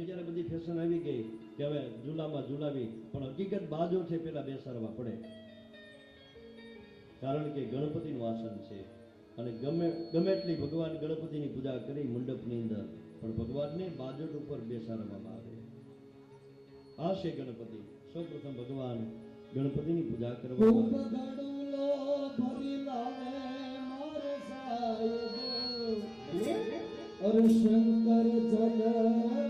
પછી જ્યારે બધી ફેશન આવી ગઈ કે હવે ઝૂલામાં ઝૂલાવી પણ હકીકત બાજોઠે પેલા બેસાડવા પડે. કારણ કે ગણપતિનું આસન છે. અને ગમે ગમે એટલી ભગવાન ગણપતિની પૂજા કરી મંડપની અંદર પણ ભગવાનને બાજટ ઉપર બેસાડવામાં આવે. આ છે ગણપતિ. સૌપ્રથમ ભગવાન ગણપતિની પૂજા અરે શંકર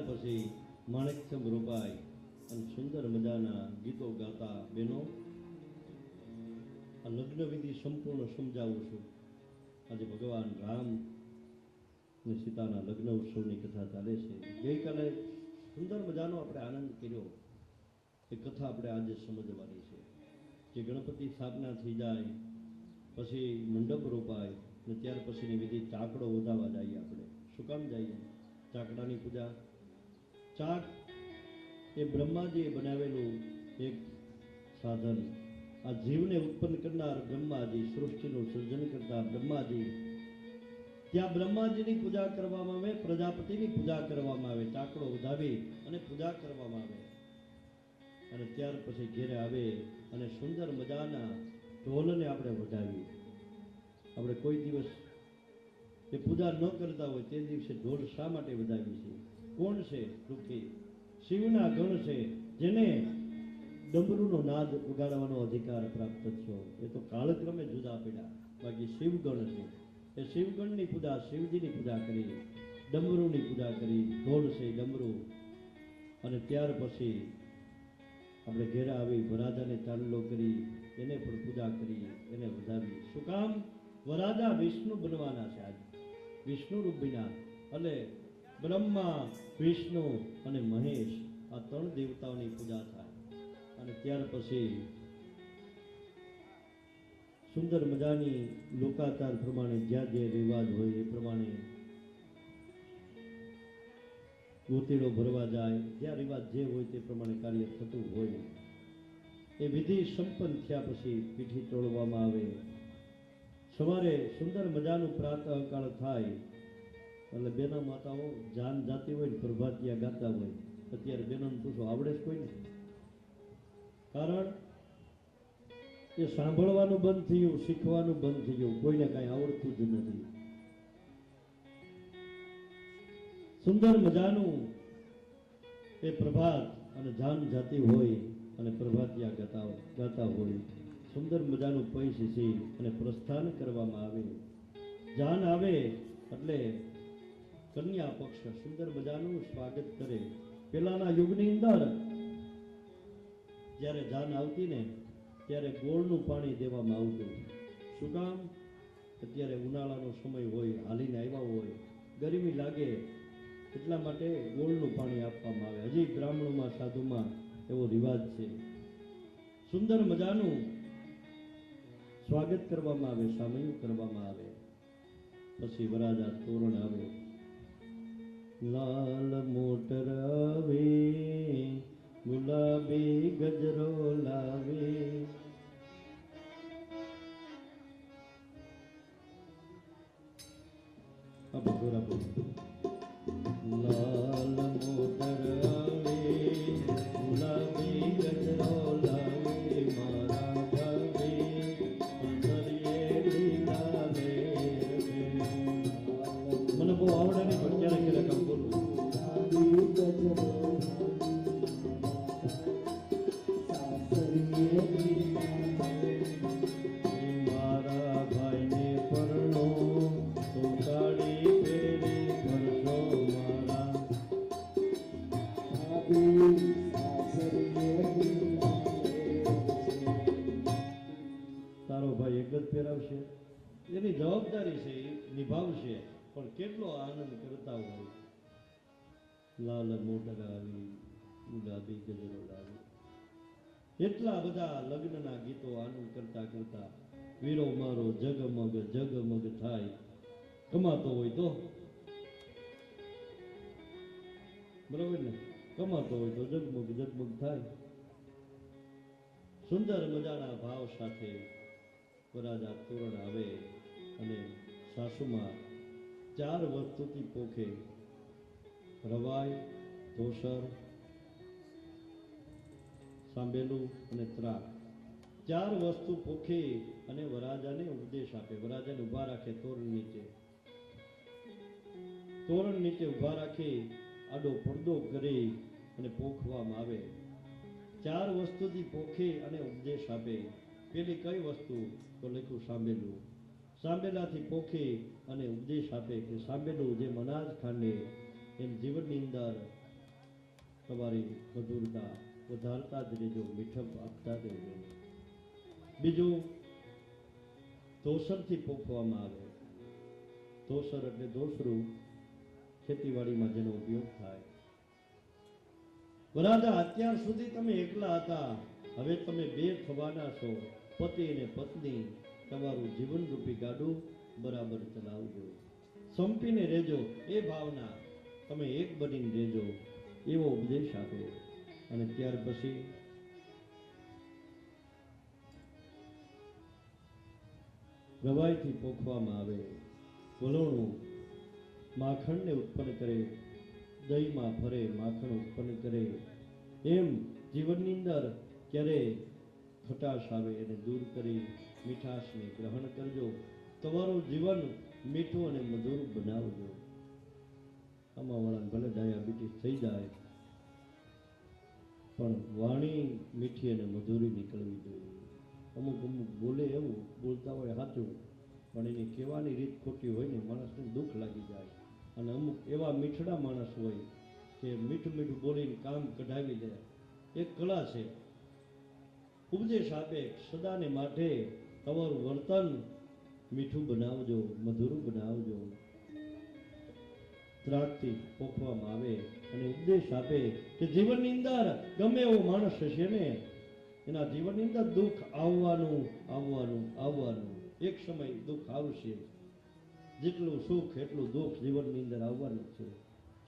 પછી માણેકસમ રૂપાઈ અને સુંદર મજાના ગીતો ગાતા બહેનો આ લગ્નવિધિ સંપૂર્ણ સમજાવું છું. આજે ભગવાન રામ અને સીતાના લગ્ન ઉત્સવની કથા ચાલે છે. ગઈકાલે સુંદર મજાનો આપણે આનંદ કર્યો. એ કથા આપણે આજે સમજવાની છે. જે ગણપતિ સ્થાપના થઈ જાય, પછી મંડપ રોપાય ને ત્યાર પછીની વિધિ ચાકડો વધાવવા જઈએ આપણે. શું કામ જઈએ? ચાકડાની પૂજા? ચાક એ બ્રહ્માજીએ બનાવેલું એક સાધન. આ જીવને ઉત્પન્ન કરનાર બ્રહ્માજી, સૃષ્ટિનું સર્જન કરતા બ્રહ્માજી. ત્યાં બ્રહ્માજીની પૂજા કરવામાં આવે, પ્રજાપતિની પૂજા કરવામાં આવે ચાકડો વધાવી અને પૂજા કરવામાં આવે. અને ત્યાર પછી ઘેરે આવે અને સુંદર મજાના ઢોલને આપણે વઢાવીએ આપણે કોઈ દિવસ એ પૂજા ન કરતા હોય તે દિવસે ઢોલ શા માટે વધાવી છે કોણ છે દુઃખી શિવના ગણ છે, જેને ડમરૂનો નાદ ઉગાડવાનો અધિકાર પ્રાપ્ત થયો. એ તો કાળક્રમે જુદા પડ્યા. બાકી શિવગણ છે. એ શિવગણની પૂજા શિવજીની પૂજા કરી, ડમરૂની પૂજા કરી ઢોળ છે ડમરૂ. અને ત્યાર પછી આપણે ઘેરા આવી વરાજાને ચાંદલો કરી, એને પણ પૂજા કરી, એને વધાવી. શું કામ? વરાજા વિષ્ણુ બનવાના છે આજે. વિષ્ણુ રૂપિના. એટલે બ્રહ્મા, વિષ્ણુ અને મહેશ આ ત્રણ દેવતાઓની પૂજા થાય. અને ત્યાર પછી સુંદર મજાની લોકાચાર પ્રમાણે જ્યાં જે રિવાજ હોય એ પ્રમાણે ગોતીડો ભરવા જાય, જ્યાં રિવાજ જે હોય તે પ્રમાણે કાર્ય થતું હોય. એ વિધિ સંપન્ન થયા પછી પીઠી તોડવામાં આવે. સવારે સુંદર મજાનું પ્રાતઃકાળ થાય એટલે બેના માતાઓ જાન જાતી હોય ને પ્રભાતિયા ગાતા હોય, અત્યારે બેનોને પૂછો, આવડે છે કોઈને? કારણ એ સાંભળવાનું બંધ થયું, શીખવાનું બંધ થયું, કોઈને કાંઈ આવડતું જ નથી. સુંદર મજાનું એ પ્રભાત અને જાન જાતી હોય અને પ્રભાતિયા ગાતા ગાતા હોય. સુંદર મજાનું પૈ શીશી અને પ્રસ્થાન કરવામાં આવે. જાન આવે એટલે કન્યા પક્ષ સુંદર મજાનું સ્વાગત કરે. પેલાના યુગની અંદર જ્યારે જાન આવતી ને ત્યારે ગોળનું પાણી દેવામાં આવતું. શું કામ? અત્યારે ઉનાળાનો સમય હોય, હાલીને આવ્યા હોય. ગરમી લાગે એટલા માટે ગોળનું પાણી આપવામાં આવે. હજી બ્રાહ્મણોમાં, સાધુમાં એવો રિવાજ છે. સુંદર મજાનું સ્વાગત કરવામાં આવે, સામયું કરવામાં આવે. પછી વરાજા તોરણ આવે. લાલ નિભાવશે પણ કેટલો આનંદ કરતા હોય લાલ મોટર આવી ગુલાબી ગજરો લાવી એટલા બધા લગ્નના ગીતો આનંદ કરતા કરતા વીરો મારો જગમગ જગમગ થાય કમાતો હોય તો બરોબર ને કમાતો હોય તો જગમગ જગમગ થાય સુંદર મજાના ભાવ સાથે વરાજા તોરણ આવે અને સાસુમાં ચાર વસ્તુથી પોખે. રવાઈ, ધોસર, સાંભેલું અને ત્રાક. ચાર વસ્તુ પોખે અને વરાજાને ઉપદેશ આપે. વરાજાને ઊભા રાખે તોરણ નીચે. તોરણ નીચે ઊભા રાખે, આડો પડદો કરી અને પોખવામાં આવે. ચાર વસ્તુથી પોખે અને ઉપદેશ આપે. પેલી કઈ વસ્તુ? તો લખ્યું સાંભેલું. સાંભેલાથી પોખે અને ઉપદેશ આપે કે સાંભેલું જે મનાજ ખાંડે, એમ જીવનની અંદર તમારી મધુરતા વધારતા જ રહેજો મીઠપ આપતા જ રહેજો બીજું તોસરથી પોખવામાં આવે. તોસર એટલે દોસરું ખેતીવાડીમાં જેનો ઉપયોગ થાય. બરાદા અત્યાર સુધી તમે એકલા હતા. હવે તમે બે થવાના છો, પતિ અને પત્ની. તમારું જીવન રૂપી ગાડું બરાબર ચલાવજો. સંપીને રહેજો એ ભાવના. તમે એક બનીને રહેજો એવો ઉપદેશ આપે. અને ત્યાર પછી રવાઈથી પોખવામાં આવે. વલોણું માખણને ઉત્પન્ન કરે. દહીંમાં ફરે માખણ ઉત્પન્ન કરે. એમ જીવનની અંદર ક્યારે ખટાશ આવે એને દૂર કરી. મીઠાશને ગ્રહણ કરજો. તમારું જીવન મીઠું અને મધુર બનાવજો. આમાં ભલે ડાયાબિટીસ થઈ જાય, પણ વાણી મીઠી અને મધુરી નીકળવી જોઈએ. અમુક અમુક બોલે એવું, બોલતા હોય સાચું પણ એની કહેવાની રીત ખોટી હોય ને માણસને દુઃખ લાગી જાય. અને અમુક એવા મીઠડા માણસ હોય કે મીઠું મીઠું બોલીને કામ કઢાવી દે એક કળા છે, ઉપદેશ આપે, સદાને માટે તમારું વર્તન મીઠું બનાવજો, મધુરું બનાવજો. ત્રાટથી પોખવામાં આવે અને ઉપદેશ આપે કે જીવનની અંદર ગમે એવો માણસ હશે ને, એના જીવનની અંદર દુઃખ આવવાનું આવવાનું આવવાનું. એક સમય દુઃખ આવશે. જેટલું સુખ, એટલું દુઃખ જીવનની અંદર આવવાનું છે.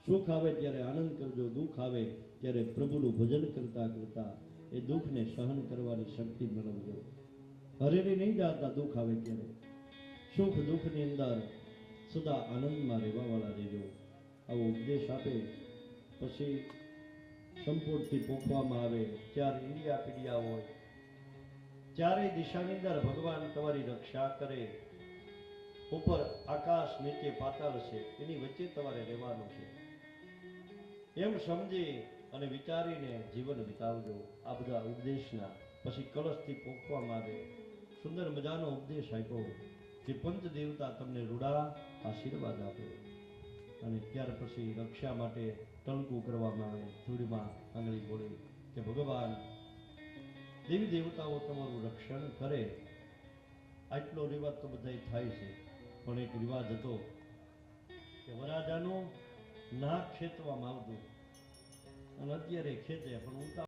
સુખ આવે ત્યારે આનંદ કરજો, દુઃખ આવે ત્યારે પ્રભુનું ભજન કરતા કરતા એ દુઃખને સહન કરવાની શક્તિ મેળવજો. હરેરી નહીં જાતા દુઃખ આવે ત્યારે સુખ દુઃખની અંદર સદા આનંદમાં રહેવાવાળા રહેજો. આવો ઉપદેશ આપે, પછી સંપૂર્ણથી પોખવામાં આવે. ચાર ઇન્ડિયા પીડિયા હોય ચારે દિશાની અંદર ભગવાન તમારી રક્ષા કરે. ઉપર આકાશ, નીચે પાતાળ છે, એની વચ્ચે તમારે રહેવાનું છે. એમ સમજી અને વિચારીને જીવન વિતાવજો. આ બધા ઉપદેશના, પછી કળશથી પોખવામાં આવે. સુંદર મજાનો ઉપદેશ આપ્યો કે પંચ દેવતા તમને રૂડા આશીર્વાદ આપે. અને ત્યાર પછી રક્ષા માટે ટલકું કરવામાં આવે, ધૂળમાં આંગળી બોલે કે ભગવાન, દેવી દેવતાઓ તમારું રક્ષણ કરે. આટલો રિવાજ તો બધા થાય છે, પણ એક રિવાજ હતો કે વરાજાનો ના ખેંચવામાં આવતું. અને અત્યારે ખેંચે, પણ ઉતાવળ